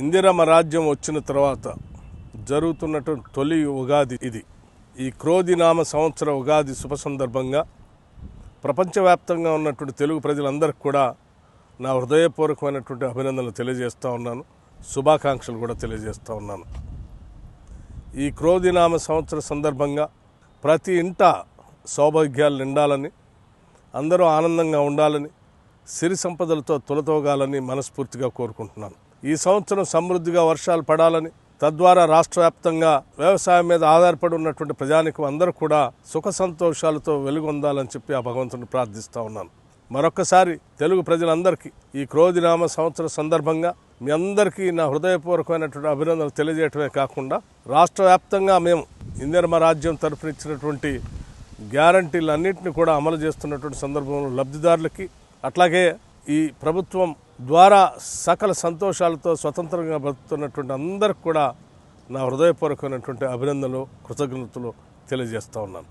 ఇందిరమ రాజ్యం వచ్చిన తర్వాత జరుగుతున్నటువంటి తొలి ఉగాది ఇది. ఈ క్రోధినామ సంవత్సర ఉగాది శుభ సందర్భంగా ప్రపంచవ్యాప్తంగా ఉన్నటువంటి తెలుగు ప్రజలందరికీ కూడా నా హృదయపూర్వకమైనటువంటి అభినందనలు తెలియజేస్తూ ఉన్నాను. శుభాకాంక్షలు కూడా తెలియజేస్తూ ఉన్నాను. ఈ క్రోధినామ సంవత్సర సందర్భంగా ప్రతి ఇంట సౌభాగ్యాలు నిండాలని అందరూ ఆనందంగా ఉండాలని సిరి సంపదలతో తులతోగాలని మనస్ఫూర్తిగా కోరుకుంటున్నాను. ఈ సంవత్సరం సమృద్ధిగా వర్షాలు పడాలని తద్వారా రాష్ట్ర వ్యాప్తంగా వ్యవసాయం మీద ఆధారపడి ఉన్నటువంటి ప్రజానికం అందరూ కూడా సుఖ సంతోషాలతో వెలుగొందాలని చెప్పి ఆ భగవంతుని ప్రార్థిస్తూ ఉన్నాను. మరొక్కసారి తెలుగు ప్రజలందరికీ ఈ క్రోధినామ సంవత్సర సందర్భంగా మీ అందరికీ నా హృదయపూర్వకమైనటువంటి అభినందనలు తెలియజేయటమే కాకుండా రాష్ట్ర వ్యాప్తంగా మేము ఇందిరమ రాజ్యం తరఫున ఇచ్చినటువంటి గ్యారంటీలు అన్నింటినీ కూడా అమలు చేస్తున్నటువంటి సందర్భంలో లబ్ధిదారులకి అట్లాగే ఈ ప్రభుత్వం ద్వారా సకల సంతోషాలతో స్వతంత్రంగా బతుకుతున్నటువంటి అందరికి కూడా నా హృదయపూర్వకమైనటువంటి అభినందనలు కృతజ్ఞతలు తెలియజేస్తూ ఉన్నాను.